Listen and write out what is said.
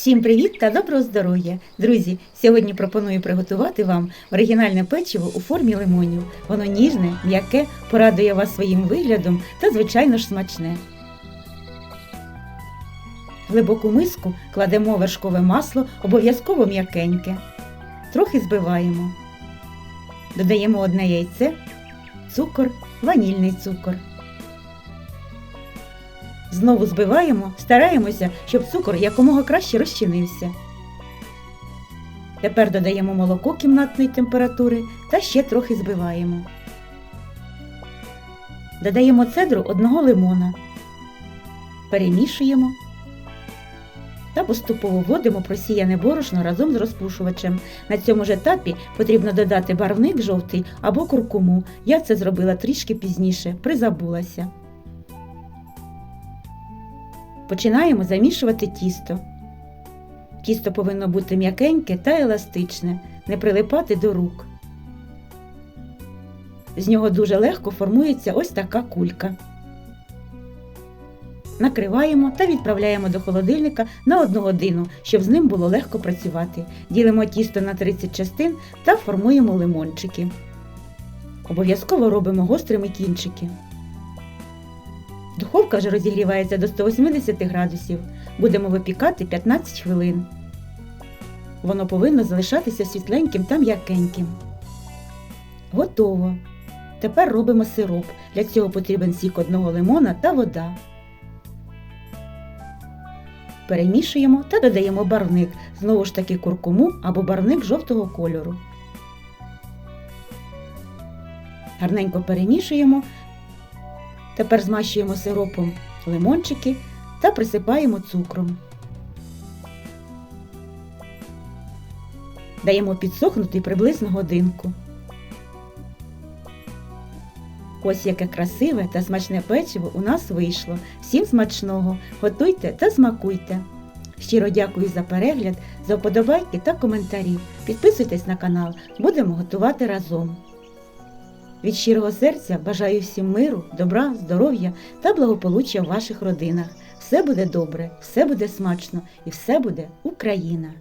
Всім привіт та доброго здоров'я! Друзі, сьогодні пропоную приготувати вам оригінальне печиво у формі лимонів. Воно ніжне, м'яке, порадує вас своїм виглядом та, звичайно ж, смачне. В глибоку миску кладемо вершкове масло, обов'язково м'якеньке. Трохи збиваємо. Додаємо одне яйце, цукор, ванільний цукор. Знову збиваємо, стараємося, щоб цукор якомога краще розчинився. Тепер додаємо молоко кімнатної температури та ще трохи збиваємо. Додаємо цедру одного лимона. Перемішуємо та поступово вводимо просіяне борошно разом з розпушувачем. На цьому ж етапі потрібно додати барвник жовтий або куркуму. Я це зробила трішки пізніше, призабулася. Починаємо замішувати тісто. Тісто повинно бути м'якеньке та еластичне, не прилипати до рук. З нього дуже легко формується ось така кулька. Накриваємо та відправляємо до холодильника на одну годину, щоб з ним було легко працювати. Ділимо тісто на 30 частин та формуємо лимончики. Обов'язково робимо гострими кінчики. Духовка вже розігрівається до 180 градусів. Будемо випікати 15 хвилин. Воно повинно залишатися світленьким та м'якеньким. Готово. Тепер робимо сироп. Для цього потрібен сік одного лимона та вода. Перемішуємо та додаємо барвник, знову ж таки куркуму або барвник жовтого кольору. Гарненько перемішуємо. Тепер змащуємо сиропом лимончики та присипаємо цукром. Даємо підсохнути приблизно годинку. Ось яке красиве та смачне печиво у нас вийшло. Всім смачного! Готуйте та смакуйте! Щиро дякую за перегляд, за вподобайки та коментарі. Підписуйтесь на канал, будемо готувати разом. Від щирого серця бажаю всім миру, добра, здоров'я та благополуччя в ваших родинах. Все буде добре, все буде смачно і все буде Україна!